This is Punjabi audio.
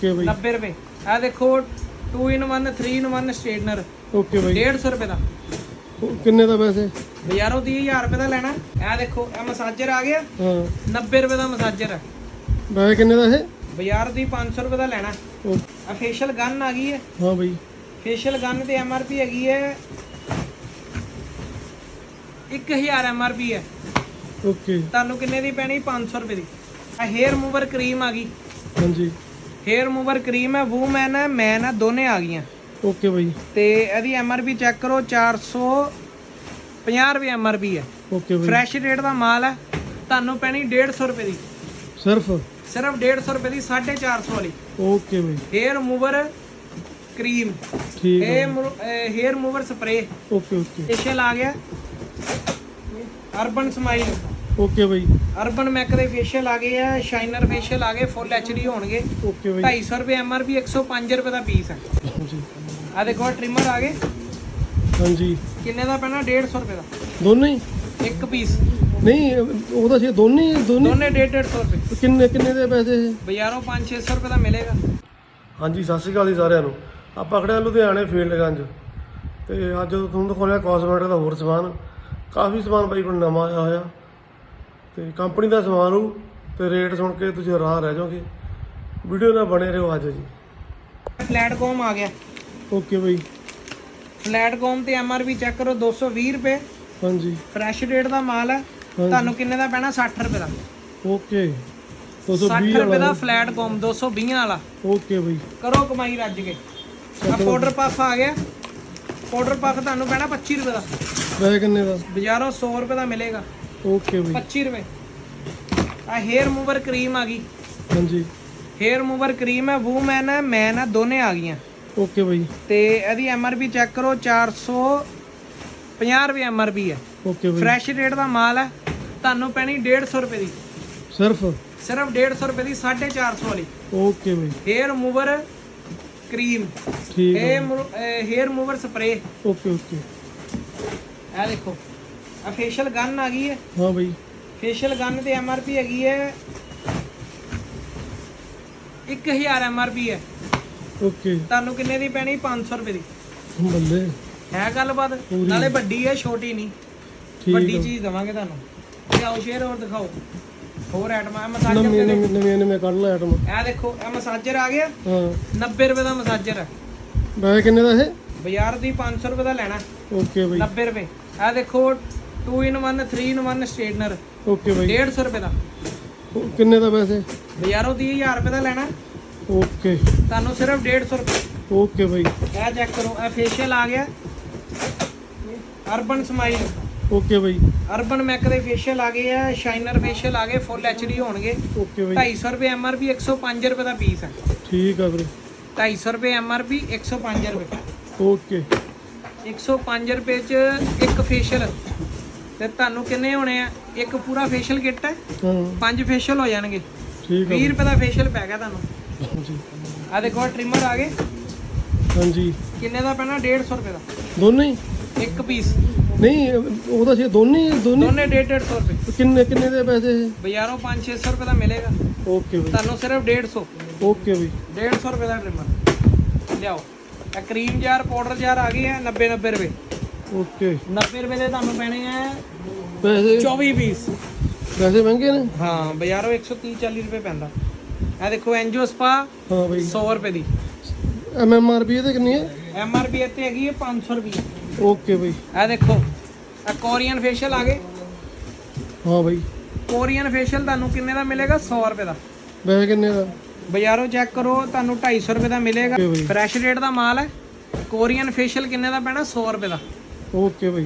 ਓਕੇ ਬਾਈ। 90 ਰੁਪਏ। ਆ ਦੇਖੋ 2 in 1 3 in 1 ਸਟੇਟਨਰ। ਓਕੇ ਬਾਈ। 150 ਰੁਪਏ ਦਾ। ਕਿੰਨੇ ਦਾ ਵੈਸੇ? ਬਾਜ਼ਾਰੋਂ 30000 ਰੁਪਏ ਦਾ ਲੈਣਾ। ਇਹ ਦੇਖੋ ਇਹ ਮਸਾਜਰ ਆ ਗਿਆ। ਹਾਂ। 90 ਰੁਪਏ ਦਾ ਮਸਾਜਰ। ਹੈ ਵੈਸੇ ਕਿੰਨੇ ਦਾ ਇਹ? ਬਾਜ਼ਾਰ ਦੀ 500 ਰੁਪਏ ਦਾ ਲੈਣਾ। ਆ ਫੇਸ਼ੀਅਲ ਗਨ ਆ ਗਈ ਹੈ। ਹਾਂ ਬਾਈ। ਫੇਸ਼ੀਅਲ ਗਨ ਤੇ ਐਮਆਰਪੀ ਹੈਗੀ ਹੈ। 1000 ਐਮਆਰਪੀ ਹੈ। ਓਕੇ। ਤੁਹਾਨੂੰ ਕਿੰਨੇ ਦੀ ਪੈਣੀ? 500 ਰੁਪਏ ਦੀ। ਆ ਹੇਅਰ ਮੂਵਰ ਕਰੀਮ ਆ ਗਈ। ਹਾਂਜੀ। ਹੇਅਰ ਮੂਵਰ ਕਰੀਮ ਹੈ ਵੂਮੈਨ ਹੈ ਮੈਨ ਹੈ ਦੋਨੇ ਆ ਗਈਆਂ। ਓਕੇ ਬਾਈ। ਤੇ ਇਹਦੀ ਐਮਆਰਪੀ ਚੈੱਕ ਕਰੋ 450 ਰੁਪਏ ਐਮਆਰਪੀ ਹੈ। ਓਕੇ ਬਾਈ। ਫਰੈਸ਼ ਰੇਟ ਦਾ ਮਾਲ ਹੈ ਤੁਹਾਨੂੰ ਪੈਣੀ 150 ਰੁਪਏ ਦੀ। ਸਿਰਫ? ਸਿਰਫ 150 ਰੁਪਏ ਦੀ 450 ਵਾਲੀ। ਓਕੇ ਬਾਈ। Hair mover cream. ਠੀਕ ਹੈ hair mover spray okay okay. Facial ਆ ਗਿਆ। Urban Smile. ਓਕੇ ਬਾਈ। ਅਰਬਨ ਮੈਕ ਦੇ ਫੇਸ਼ੀਅਲ ਆ ਗਏ ਆ ਸ਼ਾਈਨਰ ਫੇਸ਼ੀਅਲ ਆ ਗਏ ਫੁੱਲ ਐਚਡੀ ਹੋਣਗੇ। ਓਕੇ ਬਾਈ। 250 ਰੁਪਏ ਐਮਆਰਪੀ 105 ਰੁਪਏ ਦਾ ਪੀਸ ਹੈ ਹਾਂਜੀ। ਆ ਦੇਖੋ ਟ੍ਰਿਮਰ ਆ ਗਏ। ਹਾਂਜੀ। ਕਿੰਨੇ ਦਾ ਪੈਣਾ? 150 ਰੁਪਏ ਦਾ। ਦੋਨੇ ਇੱਕ ਪੀਸ ਨਹੀਂ ਉਹਦਾ ਸੀ ਦੋਨੇ ਦੋਨੇ ਦੋਨੇ 150 ਰੁਪਏ। ਕਿੰਨੇ ਕਿੰਨੇ ਦੇ ਪੈਸੇ ਬਾਜ਼ਾਰੋਂ 5-600 ਰੁਪਏ ਦਾ ਮਿਲੇਗਾ। ਹਾਂਜੀ ਸਤਿ ਸ਼੍ਰੀ ਅਕਾਲ ਜੀ ਸਾਰਿਆਂ ਨੂੰ। ਆਪਾਂ ਖੜੇ ਲੁਧਿਆਣੇ ਫੀਲਡਗੰਜ ਤੇ ਅੱਜ ਤੁਹਾਨੂੰ ਦਿਖਾਉਣਾ ਕਾਸਮੈਟਿਕ ਦਾ ਹੋਰ ਸਮਾਨ। ਕਾਫੀ ਸਮਾਨ ਬਾਈ ਕੋਲ ਨਵਾਂ ਆਇਆ ਹੋਇਆ। ਤੇ ਕੰਪਨੀ ਦਾ ਸਮਾਨ ਹੋਊ ਤੇ ਰੇਟ ਸੁਣ ਕੇ ਤੁਸੀਂ ਹੈਰਾਨ ਰਹਿ ਜਾਓਗੇ। ਵੀਡੀਓ ਨਾਲ ਬਣੇ ਰਹੋ ਅੱਜ ਜੀ। ਪਲੇਟਫਾਰਮ ਆ ਗਿਆ। ਓਕੇ ਬਾਈ। ਪਲੇਟਫਾਰਮ ਤੇ ਐਮਆਰਪੀ ਚੈੱਕ ਕਰੋ 220 ਰੁਪਏ। ਹਾਂਜੀ। ਫਰੈਸ਼ ਰੇਟ ਦਾ ਮਾਲ ਹੈ। ਤੁਹਾਨੂੰ ਕਿੰਨੇ ਦਾ ਪੈਣਾ? 60 ਰੁਪਏ ਦਾ। ਓਕੇ। 60 220 ਰੁਪਏ ਦਾ ਫਲੈਟ ਕੌਮ 220 ਵਾਲਾ। ਓਕੇ ਬਾਈ। ਕਰੋ ਕਮਾਈ ਰੱਜ ਕੇ। ਆ ਪਾਊਡਰ ਪਫ ਆ ਗਿਆ। ਪਾਊਡਰ ਪਫ ਤੁਹਾਨੂੰ ਪੈਣਾ 25 ਰੁਪਏ ਦਾ। ਵੈਸੇ ਕਿੰਨੇ ਦਾ? ਬਾਜ਼ਾਰੋਂ 100 ਰੁਪਏ ਦਾ ਮਿਲੇਗਾ। ਓਕੇ ਬਾਈ। 25 ਰੁਪਏ। ਆ ਹੇਅਰ ਮੂਵਰ ਕਰੀਮ ਆ ਗਈ। ਹਾਂਜੀ। ਹੇਅਰ ਮੂਵਰ ਕਰੀਮ ਹੈ ਵੂਮੈਨ ਹੈ ਮੈਨ ਹੈ ਦੋਨੇ ਆ ਗਈਆਂ। ਓਕੇ ਬਾਈ। ਤੇ ਇਹਦੀ ਐਮਆਰਪੀ ਚੈੱਕ ਕਰੋ 450 ਰੁਪਏ ਐਮਆਰਪੀ ਹੈ ਓਕੇ ਬਾਈ। ਫਰੈਸ਼ ਰੇਟ ਦਾ ਮਾਲ ਹੈ ਤੁਹਾਨੂੰ ਪੈਣੀ 150 ਰੁਪਏ ਦੀ। ਸਿਰਫ? ਸਿਰਫ 150 ਰੁਪਏ ਦੀ 450 ਵਾਲੀ। ਓਕੇ ਬਾਈ। ਹੇਅਰ ਮੂਵਰ ਕਰੀਮ ਠੀਕ ਹੈ hair mover spray okay okay ਇਹ ਦੇਖੋ। ਆ ਫੇਸ਼ੀਅਲ ਗਨ ਆ ਗਈ ਹੈ। ਹਾਂ ਬਾਈ। ਫੇਸ਼ੀਅਲ ਗਨ ਤੇ ਐਮਆਰਪੀ ਹੈਗੀ ਹੈ। 1000 ਐਮਆਰਪੀ ਹੈ। ਓਕੇ। ਤੁਹਾਨੂੰ ਕਿੰਨੇ ਦੀ ਪੈਣੀ? 500 ਰੁਪਏ ਦੀ। ਬੱਲੇ। ਹੈ ਗੱਲਬਾਤ। ਨਾਲੇ ਵੱਡੀ ਹੈ ਛੋਟੀ ਨਹੀਂ। ਵੱਡੀ ਚੀਜ਼ ਦਵਾਂਗੇ ਤੁਹਾਨੂੰ। ਲਿਆਓ ਸ਼ੇਅਰ ਹੋਰ ਦਿਖਾਓ। ਹੋਰ ਆਈਟਮਾਂ ਮਸਾਜਰ ਨਵੀਆਂ ਨਵੀਆਂ ਨਵੀਆਂ ਕੱਢ ਲੈ ਆਈਟਮ ਇਹ ਦੇਖੋ ਇਹ ਮਸਾਜਰ ਆ ਗਿਆ। ਹਾਂ। 90 ਰੁਪਏ ਦਾ ਮਸਾਜਰ ਹੈ ਵੈਸੇ ਕਿੰਨੇ ਦਾ ਇਹ? ਬਾਜ਼ਾਰ ਦੀ 500 ਰੁਪਏ ਦਾ ਲੈਣਾ। ਓਕੇ ਬਾਈ। 90 ਰੁਪਏ। ਇਹ ਦੇਖੋ 2 in 1 3 in 1 ਸਟੇਟਨਰ ਓਕੇ ਬਾਈ 150 ਰੁਪਏ ਦਾ। ਉਹ ਕਿੰਨੇ ਦਾ ਵੈਸੇ? ਬਾਜ਼ਾਰੋਂ 30000 ਰੁਪਏ ਦਾ ਲੈਣਾ। ਓਕੇ ਤੁਹਾਨੂੰ ਸਿਰਫ 150 ਰੁਪਏ। ਓਕੇ ਬਾਈ ਇਹ ਚੈੱਕ ਕਰੋ ਇਹ ਫੇਸ਼ੀਅਲ ਆ ਗਿਆ। ਅਰਬਨ ਸਮਾਈਲ ਓਕੇ ਬਾਈ ਅਰਬਨ ਮੈਕ ਦੇ ਫੇਸ਼ੀਅਲ ਆ ਗਏ ਆ ਸ਼ਾਈਨਰ ਫੇਸ਼ੀਅਲ ਆ ਗਏ ਫੁੱਲ ਐਚਡੀ ਹੋਣਗੇ। ਓਕੇ ਬਾਈ 250 ਰੁਪਏ ਐਮਆਰਪੀ 105 ਰੁਪਏ ਦਾ ਪੀਸ ਹੈ। ਠੀਕ ਆ ਵੀਰੇ। 250 ਰੁਪਏ ਐਮਆਰਪੀ 105 ਰੁਪਏ। ਓਕੇ 105 ਰੁਪਏ ਚ ਇੱਕ ਫੇਸ਼ੀਅਲ ਤੇ ਤੁਹਾਨੂੰ ਕਿੰਨੇ ਹੋਣੇ ਆ? ਇੱਕ ਪੂਰਾ ਫੇਸ਼ੀਅਲ ਕਿੱਟ ਹੈ। ਹਾਂ। ਪੰਜ ਫੇਸ਼ੀਅਲ ਹੋ ਜਾਣਗੇ। ਠੀਕ ਆ 20 ਰੁਪਏ ਦਾ ਫੇਸ਼ੀਅਲ ਪੈ ਗਿਆ ਤੁਹਾਨੂੰ। ਹਾਂਜੀ। ਆ ਦੇਖੋ ਟ੍ਰਿਮਰ ਆ ਗਏ। ਹਾਂਜੀ। ਕਿੰਨੇ ਦਾ ਪੈਣਾ? 150 ਰੁਪਏ ਦਾ। ਦੋਨੇ ਹੀ? ਇੱਕ ਪੀਸ ਨਹੀਂ ਉਹਦਾ ਸੀ ਦੋਨੇ ਹੀ- ਦੋਨੇ ਦੋਨੇ 150 ਰੁਪਏ। ਕਿੰਨੇ ਕਿੰਨੇ ਦੇ ਪੈਸੇ ਬਾਜ਼ਾਰੋਂ 5-600 ਰੁਪਏ ਦਾ ਮਿਲੇਗਾ। ਓਕੇ ਬਾਈ। ਤੁਹਾਨੂੰ ਸਿਰਫ 150 ਓਕੇ ਬਾਈ। 150 ਰੁਪਏ ਦਾ ਟ੍ਰਿਮਰ ਲਿਆਓ। ਇਹ ਕਰੀਮ ਜਾਰ ਪਾਊਡਰ ਜਾਰ ਆ ਗਏ ਆ 90 90 ਰੁਪਏ। ਓਕੇ। 90 ਰੁਪਏ ਦੇ ਤੁਹਾਨੂੰ ਪੈਣੇ ਆ ਪੈਸੇ? 24 ਪੀਸ। ਪੈਸੇ ਮਹਿੰਗੇ ਨੇ? ਹਾਂ ਬਾਜ਼ਾਰੋਂ 130 40 ਰੁਪਏ ਪੈਂਦਾ। ਇਹ ਦੇਖੋ ਐਨਜੀਓ ਸਪਾ ਹਾਂ ਬਾਈ। 100 ਰੁਪਏ ਦੀ। ਐਮ ਐਮ ਆਰ ਪੀ ਇਹਦੇ ਕਿੰਨੀ ਹੈ? ਐਮ ਆਰ ਪੀ ਇੱਥੇ ਹੈਗੀ ਹੈ 500 ਰੁਪਏ। ਓਕੇ ਬਾਈ। ਇਹ ਦੇਖੋ ਇਹ ਕੋਰੀਅਨ ਫੇਸ਼ੀਅਲ ਆ ਗਏ। ਹਾਂ ਬਾਈ। ਕੋਰੀਅਨ ਫੇਸ਼ੀਅਲ ਤੁਹਾਨੂੰ ਕਿੰਨੇ ਦਾ ਮਿਲੇਗਾ? 100 ਰੁਪਏ ਦਾ। ਵੈਸੇ ਕਿੰਨੇ ਦਾ? ਬਾਜ਼ਾਰੋਂ ਚੈੱਕ ਕਰੋ ਤੁਹਾਨੂੰ 250 ਰੁਪਏ ਦਾ ਮਿਲੇਗਾ। ਫਰੈਸ਼ ਰੇਟ ਦਾ ਮਾਲ ਹੈ। ਕੋਰੀਅਨ ਫੇਸ਼ੀਅਲ ਕਿੰਨੇ ਦਾ ਪੈਣਾ? 100 ਰੁਪਏ ਦਾ। ਓਕੇ ਬਾਈ।